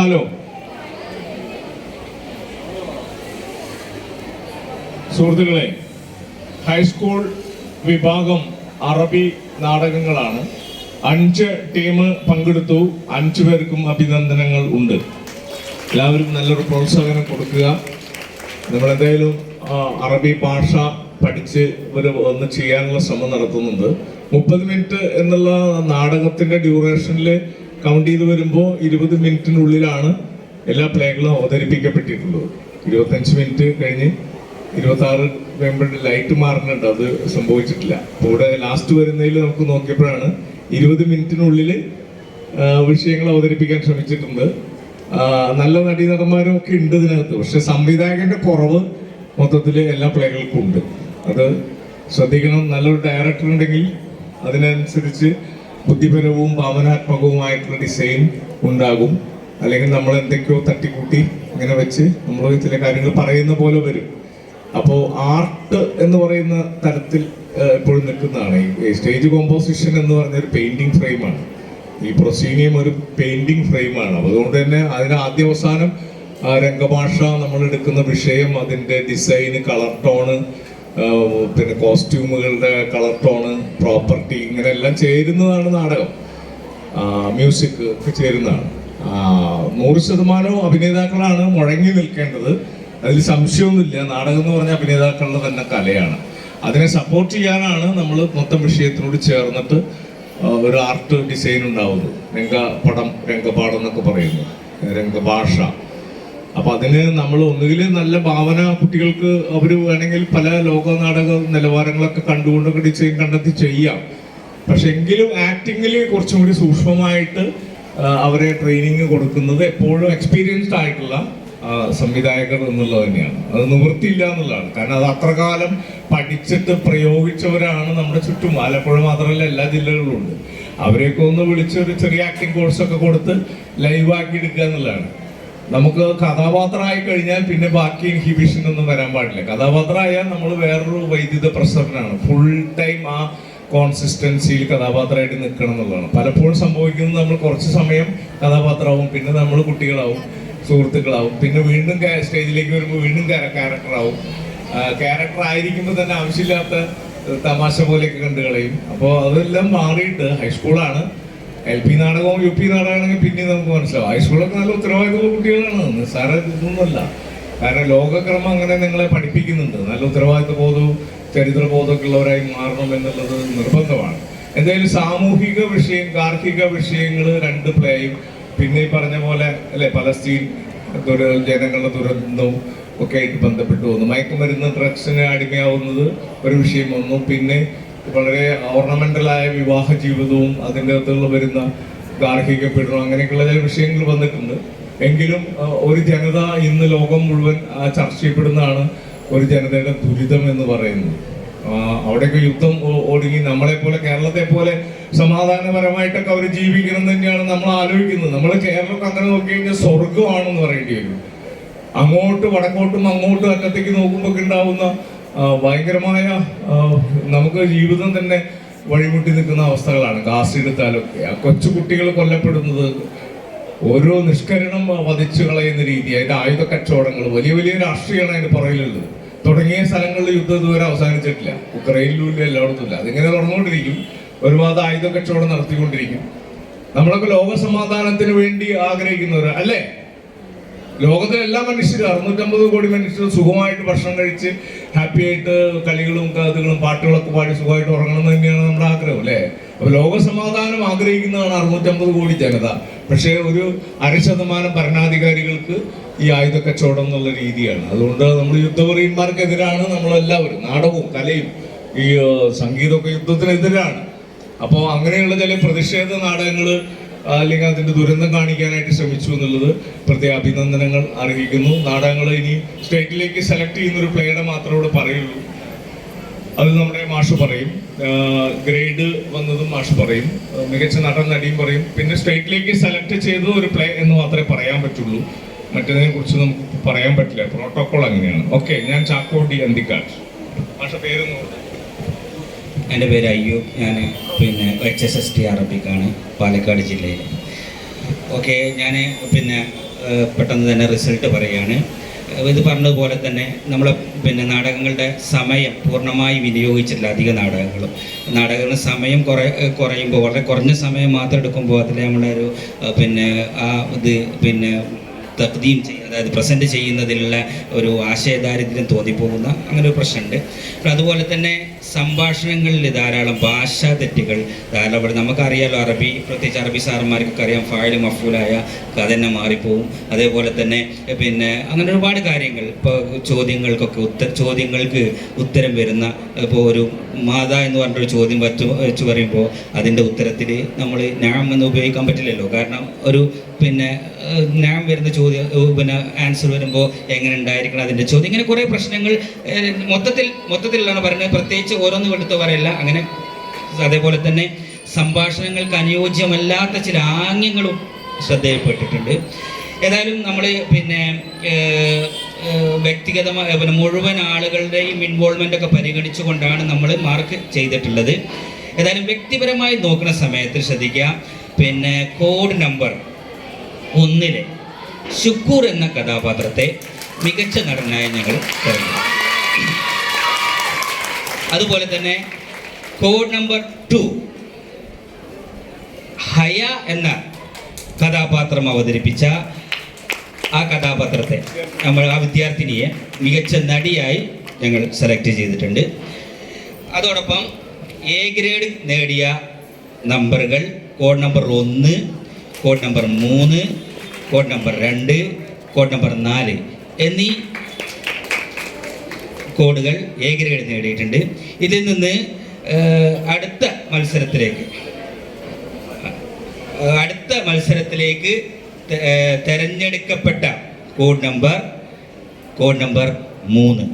Hello സുഹൃത്തുക്കളെ high school വിഭാഗം അറബി നാടകങ്ങളാണ്. അഞ്ച് ടീം പങ്കെടുത്തു. അഞ്ചു പേർക്കും അഭിനന്ദനങ്ങൾ ഉണ്ട്. എല്ലാവരും നല്ലൊരു പ്രോത്സാഹനം കൊടുക്കുക. നമ്മളെന്തായാലും അറബി ഭാഷ പഠിച്ച് ഒരു ഒന്ന് ചെയ്യാനുള്ള ശ്രമം നടത്തുന്നുണ്ട്. മുപ്പത് മിനിറ്റ് എന്നുള്ള നാടകത്തിന്റെ ഡ്യൂറേഷനിൽ കൗണ്ട് ചെയ്ത് വരുമ്പോൾ ഇരുപത് മിനിറ്റിനുള്ളിലാണ് എല്ലാ പ്ലേകളും അവതരിപ്പിക്കപ്പെട്ടിട്ടുള്ളത്. ഇരുപത്തഞ്ച് മിനിറ്റ് കഴിഞ്ഞ് ഇരുപത്തി ആറ് വരുമ്പോൾ ലൈറ്റ് മാറുന്നുണ്ട്. അത് സംഭവിച്ചിട്ടില്ല. അപ്പോൾ ഇവിടെ ലാസ്റ്റ് വരുന്നതിൽ നമുക്ക് നോക്കിയപ്പോഴാണ് ഇരുപത് മിനിറ്റിനുള്ളിൽ വിഷയങ്ങൾ അവതരിപ്പിക്കാൻ ശ്രമിച്ചിട്ടുണ്ട്. നല്ല നടീനടന്മാരും ഒക്കെ ഉണ്ട് ഇതിനകത്ത്. പക്ഷെ സംവിധായകന്റെ കുറവ് മൊത്തത്തിൽ എല്ലാ പ്ലേകൾക്കും ഉണ്ട്. അത് ശ്രദ്ധിക്കണം. നല്ലൊരു ഡയറക്ടർ ഉണ്ടെങ്കിൽ അതിനനുസരിച്ച് ബുദ്ധിപരവും ഭാവനാത്മകവുമായിട്ടുള്ള ഡിസൈൻ ഉണ്ടാകും. അല്ലെങ്കിൽ നമ്മൾ എന്തൊക്കെയോ തട്ടിക്കൂട്ടി ഇങ്ങനെ വെച്ച് നമ്മൾ ചില കാര്യങ്ങൾ പറയുന്ന പോലെ വരും. അപ്പോൾ ആർട്ട് എന്ന് പറയുന്ന തരത്തിൽ ഇപ്പോഴും നിൽക്കുന്നതാണ്. സ്റ്റേജ് കോമ്പോസിഷൻ എന്ന് പറഞ്ഞ ഒരു പെയിന്റിംഗ് ഫ്രെയിമാണ് ഈ പ്രൊസീനിയം ഒരു പെയിന്റിംഗ് ഫ്രെയിമാണ് അതുകൊണ്ട് തന്നെ അതിന് ആദ്യ അവസാനം രംഗഭാഷ നമ്മൾ എടുക്കുന്ന വിഷയം അതിന്റെ ഡിസൈന് കളർ ടോണ് പിന്നെ കോസ്റ്റ്യൂമുകളുടെ കളർ ടോണ് പ്രോപ്പർട്ടി ഇങ്ങനെയെല്ലാം ചേരുന്നതാണ് നാടകം. മ്യൂസിക് ഒക്കെ ചേരുന്നതാണ്. നൂറ് ശതമാനവും അഭിനേതാക്കളാണ് മുഴങ്ങി നിൽക്കേണ്ടത്. അതിൽ സംശയമൊന്നുമില്ല. നാടകം എന്ന് പറഞ്ഞാൽ അഭിനേതാക്കളുടെ തന്നെ കലയാണ്. അതിനെ സപ്പോർട്ട് ചെയ്യാനാണ് നമ്മൾ മൊത്തം വിഷയത്തിനോട് ചേർന്നിട്ട് ഒരു ആർട്ട് ഡിസൈൻ ഉണ്ടാവുന്നത്. രംഗപടം രംഗപാഠം എന്നൊക്കെ പറയുന്നു രംഗഭാഷ. അപ്പൊ അതിന് നമ്മൾ ഒന്നുകിൽ നല്ല ഭാവന കുട്ടികൾക്ക് അവർ വേണമെങ്കിൽ പല ലോക നാടക നിലവാരങ്ങളൊക്കെ കണ്ടുകൊണ്ടൊക്കെ ഡിസൈൻ കണ്ടെത്തി ചെയ്യാം. പക്ഷെ എങ്കിലും ആക്ടിങ്ങിൽ കുറച്ചും കൂടി സൂക്ഷ്മമായിട്ട് അവരെ ട്രെയിനിങ് കൊടുക്കുന്നത് എപ്പോഴും എക്സ്പീരിയൻസ്ഡ് ആയിട്ടുള്ള സംവിധായകർ എന്നുള്ളത് തന്നെയാണ്. അത് നിവൃത്തിയില്ല എന്നുള്ളതാണ്. കാരണം അത് അത്രകാലം പഠിച്ചിട്ട് പ്രയോഗിച്ചവരാണ് നമ്മുടെ ചുറ്റും. ആലപ്പുഴ മാത്രമല്ല എല്ലാ ജില്ലകളിലും ഉണ്ട്. അവരെയൊക്കെ ഒന്ന് വിളിച്ച് ഒരു ചെറിയ ആക്ടിങ് കോഴ്സൊക്കെ കൊടുത്ത് ലൈവാക്കി എടുക്കുക എന്നുള്ളതാണ്. നമുക്ക് കഥാപാത്രമായി കഴിഞ്ഞാൽ പിന്നെ ബാക്കി ഇൻഹിബിഷൻ ഒന്നും വരാൻ പാടില്ല. കഥാപാത്രമായാൽ നമ്മൾ വേറൊരു വൈദ്യുത പ്രസരനാണ് ഫുൾ ടൈം ആ കോൺസിസ്റ്റൻസിയിൽ കഥാപാത്രമായിട്ട് നിൽക്കണം എന്നുള്ളതാണ്. പലപ്പോഴും സംഭവിക്കുന്നത് നമ്മൾ കുറച്ച് സമയം കഥാപാത്രമാവും പിന്നെ നമ്മൾ കുട്ടികളാവും സുഹൃത്തുക്കളാവും പിന്നെ വീണ്ടും സ്റ്റേജിലേക്ക് വരുമ്പോൾ വീണ്ടും ക്യാരക്ടറാവും ക്യാരക്ടർ ആയിരിക്കുമ്പോൾ തന്നെ ആവശ്യമില്ലാത്ത തമാശ പോലെയൊക്കെ കണ്ടു കളയും അപ്പോൾ അതെല്ലാം മാറിയിട്ട് ഹൈസ്കൂളാണ് എൽ പി നാടകവും യു പി നാടകമാണെങ്കിൽ പിന്നെ നമുക്ക് മനസ്സിലാവും. ഹൈസ്കൂളൊക്കെ നല്ല ഉത്തരവാദിത്തമുള്ള കുട്ടികളാണ്. നിസ്സാര ഇതൊന്നുമല്ല. കാരണം ലോകക്രമം അങ്ങനെ നിങ്ങളെ പഠിപ്പിക്കുന്നുണ്ട്. നല്ല ഉത്തരവാദിത്ത ബോധവും ചരിത്ര ബോധമൊക്കെ ഉള്ളവരായി മാറണം എന്നുള്ളത് നിർബന്ധമാണ്. എന്തായാലും സാമൂഹിക വിഷയം ഗാർഹിക വിഷയങ്ങൾ രണ്ട് പ്ലേയും പിന്നെ ഈ പറഞ്ഞ പോലെ അല്ലെ പലസ്തീൻ ദുര ജനങ്ങളുടെ ദുരന്തവും ഒക്കെ ആയിട്ട് ബന്ധപ്പെട്ടു വന്നു. മയക്കുമരുന്ന് ഡ്രഗ്സിന് അടിമയാവുന്നത് ഒരു വിഷയം വന്നു. പിന്നെ വളരെ ഓർണമെന്റലായ വിവാഹ ജീവിതവും അതിന്റെ അകത്തുള്ള വരുന്ന ഗാർഹിക പീഡനം അങ്ങനെയൊക്കെയുള്ള ചില വിഷയങ്ങൾ വന്നിട്ടുണ്ട്. എങ്കിലും ഒരു ജനത ഇന്ന് ലോകം മുഴുവൻ ചർച്ച ചെയ്യപ്പെടുന്നതാണ് ഒരു ജനതയുടെ ദുരിതം എന്ന് പറയുന്നത്. അവിടെയൊക്കെ യുദ്ധം ഒടുങ്ങി. നമ്മളെ പോലെ കേരളത്തെ പോലെ സമാധാനപരമായിട്ടൊക്കെ അവർ ജീവിക്കണം തന്നെയാണ് നമ്മൾ ആലോചിക്കുന്നത്. നമ്മൾ കേരളമൊക്കെ അങ്ങനെ നോക്കിക്കഴിഞ്ഞാൽ സ്വർഗമാണെന്ന് പറയേണ്ടി വരും. അങ്ങോട്ട് വടക്കോട്ടും അങ്ങോട്ടും അറ്റത്തേക്ക് നോക്കുമ്പോൾ ഉണ്ടാവുന്ന ഭയങ്കരമായ നമുക്ക് ജീവിതം തന്നെ വഴിമുട്ടി നിൽക്കുന്ന അവസ്ഥകളാണ് ഗാസ് എടുത്താലൊക്കെ ആ കൊച്ചു കുട്ടികൾ കൊല്ലപ്പെടുന്നത് ഓരോ നിഷ്കരണം വധിച്ചു കളയുന്ന രീതി അതിന്റെ ആയുധ കച്ചവടങ്ങൾ വലിയ വലിയ രാഷ്ട്രീയമാണ് അതിന്റെ പുറകിലുള്ളത്. തുടങ്ങിയ സ്ഥലങ്ങളിൽ യുദ്ധം ഇതുവരെ അവസാനിച്ചിട്ടില്ല. ഉക്രൈനിലും ഇല്ല എല്ലായിടത്തും ഇല്ല. അതിങ്ങനെ തുടർന്നുകൊണ്ടിരിക്കും ഒരുപാട് ആയുധ കച്ചവടം നടത്തിക്കൊണ്ടിരിക്കും. നമ്മളൊക്കെ ലോക സമാധാനത്തിന് വേണ്ടി ആഗ്രഹിക്കുന്നവർ അല്ലേ? ലോകത്തിലെ എല്ലാ മനുഷ്യരും അറുന്നൂറ്റമ്പത് കോടി മനുഷ്യരും സുഖമായിട്ട് ഭക്ഷണം കഴിച്ച് ഹാപ്പി ആയിട്ട് കളികളും കഥകളും പാട്ടുകളൊക്കെ പാടി സുഖമായിട്ട് ഉറങ്ങണം എന്ന് തന്നെയാണ് നമ്മുടെ ആഗ്രഹം അല്ലേ? അപ്പൊ ലോക സമാധാനം ആഗ്രഹിക്കുന്നതാണ് അറുന്നൂറ്റമ്പത് കോടി ജനത. പക്ഷേ ഒരു അര ശതമാനം ഭരണാധികാരികൾക്ക് ഈ ആയുധ കച്ചവടം എന്നുള്ള രീതിയാണ്. അതുകൊണ്ട് നമ്മൾ യുദ്ധപുരീന്മാർക്കെതിരാണ് നമ്മളെല്ലാവരും നാടകവും കലയും ഈ സംഗീതമൊക്കെ യുദ്ധത്തിനെതിരാണ്. അപ്പോൾ അങ്ങനെയുള്ള ചില പ്രതിഷേധ നാടകങ്ങൾ അല്ലെങ്കിൽ അതിന്റെ ദുരന്തം കാണിക്കാനായിട്ട് ശ്രമിച്ചു എന്നുള്ളത് പ്രത്യേക അഭിനന്ദനങ്ങൾ അർഹിക്കുന്നു. നാടകങ്ങൾ ഇനി സ്റ്റേറ്റിലേക്ക് സെലക്ട് ചെയ്യുന്ന ഒരു പ്ലേയുടെ മാത്രമേ ഇവിടെ പറയുള്ളൂ. അത് നമ്മുടെ മാഷ് പറയും. ഗ്രേഡ് വന്നതും മാഷ് പറയും. മികച്ച നടൻ നടിയും പറയും. പിന്നെ സ്റ്റേറ്റിലേക്ക് സെലക്ട് ചെയ്ത ഒരു പ്ലേ എന്ന് മാത്രമേ പറയാൻ പറ്റുള്ളൂ. മറ്റതിനെ കുറിച്ച് നമുക്ക് പറയാൻ പറ്റില്ല. പ്രോട്ടോകോൾ അങ്ങനെയാണ്. ഓക്കെ ഞാൻ ചാക്കോടി അന്തിക്കാട്. മാഷ പേരൊന്നും എന്റെ പേര് അയ്യൂബ് ഞാൻ പിന്നെ എച്ച് എസ് എസ് ടി അറബിക്കാണ് പാലക്കാട് ജില്ലയിൽ ഓക്കെ ഞാൻ പിന്നെ പെട്ടെന്ന് തന്നെ റിസൾട്ട് പറയുകയാണ്. ഇത് പറഞ്ഞതുപോലെ തന്നെ നമ്മൾ പിന്നെ നാടകങ്ങളുടെ സമയം പൂർണമായി വിനിയോഗിച്ചിട്ടില്ല അധിക നാടകങ്ങളും. നാടകങ്ങളുടെ സമയം കുറേ കുറയുമ്പോൾ വളരെ കുറഞ്ഞ സമയം മാത്രം എടുക്കുമ്പോൾ അതിൽ നമ്മളൊരു പിന്നെ ആ ഇത് പിന്നെ തക്തീം ചെയ്യുക അതായത് പ്രസന്റ് ചെയ്യുന്നതിലുള്ള ഒരു ആശയദാരിദ്ര്യം തോന്നിപ്പോകുന്ന അങ്ങനെ ഒരു പ്രശ്നമുണ്ട് അതുപോലെ തന്നെ സംഭാഷണങ്ങളിൽ ധാരാളം ഭാഷാ തെറ്റുകൾ. ധാരാളം നമുക്കറിയാലോ അറബി പ്രത്യേകിച്ച് അറബി സാറന്മാർക്കൊക്കെ അറിയാം ഫായിൽ മഫൂലായ കഥ തന്നെ മാറിപ്പോവും. അതേപോലെ തന്നെ പിന്നെ അങ്ങനെ ഒരുപാട് കാര്യങ്ങൾ. ഇപ്പോൾ ചോദ്യങ്ങൾക്കൊക്കെ ഉത്തര ചോദ്യങ്ങൾക്ക് ഉത്തരം വരുന്ന ഇപ്പോൾ ഒരു മാതാ എന്ന് പറഞ്ഞൊരു ചോദ്യം വച്ചു വെച്ച് പറയുമ്പോൾ അതിന്റെ ഉത്തരത്തിൽ നമ്മൾ ഞാൻ എന്ന് ഉപയോഗിക്കാൻ പറ്റില്ലല്ലോ. കാരണം ഒരു പിന്നെ ഞാൻ വരുന്ന ചോദ്യം പിന്നെ ആൻസർ വരുമ്പോൾ എങ്ങനെ ഉണ്ടായിരിക്കണം അതിന്റെ ചോദ്യം. ഇങ്ങനെ കുറേ പ്രശ്നങ്ങൾ മൊത്തത്തിൽ മൊത്തത്തിലാണ് പറയുന്നത്. പ്രത്യേകിച്ച് ഓരോന്നും എടുത്ത് പറയില്ല. അങ്ങനെ അതേപോലെ തന്നെ സംഭാഷണങ്ങൾക്ക് അനുയോജ്യമല്ലാത്ത ചില ആംഗ്യങ്ങളും ശ്രദ്ധയിൽപ്പെട്ടിട്ടുണ്ട്. ഏതായാലും നമ്മൾ പിന്നെ വ്യക്തിഗതമായ പിന്നെ മുഴുവൻ ആളുകളുടെയും ഇൻവോൾവ്മെന്റ് ഒക്കെ പരിഗണിച്ചുകൊണ്ടാണ് നമ്മൾ മാർക്ക് ചെയ്തിട്ടുള്ളത്. ഏതായാലും വ്യക്തിപരമായി നോക്കുന്ന സമയത്ത് ശ്രദ്ധിക്കുക. പിന്നെ കോഡ് നമ്പർ ഒന്നിലെ ശുക്കൂർ എന്ന കഥാപാത്രത്തെ മികച്ച നടനായി ഞങ്ങൾ തിരഞ്ഞെടുത്തു അതുപോലെ തന്നെ കോഡ് നമ്പർ ടു ഹയ എന്ന കഥാപാത്രം അവതരിപ്പിച്ച ആ കഥാപാത്രത്തെ നമ്മൾ ആ വിദ്യാർത്ഥിനിയെ മികച്ച നടിയായി ഞങ്ങൾ സെലക്ട് ചെയ്തിട്ടുണ്ട്. അതോടൊപ്പം എ ഗ്രേഡ് നേടിയ നമ്പറുകൾ കോഡ് നമ്പർ ഒന്ന് കോഡ് നമ്പർ മൂന്ന് കോഡ് നമ്പർ രണ്ട് കോഡ് നമ്പർ നാല് എന്നീ കോഡുകൾ എ നേടിയിട്ടുണ്ട്. ഇതിൽ നിന്ന് അടുത്ത മത്സരത്തിലേക്ക് അടുത്ത മത്സരത്തിലേക്ക് തെരഞ്ഞെടുക്കപ്പെട്ട കോഡ് നമ്പർ കോഡ് നമ്പർ മൂന്ന്.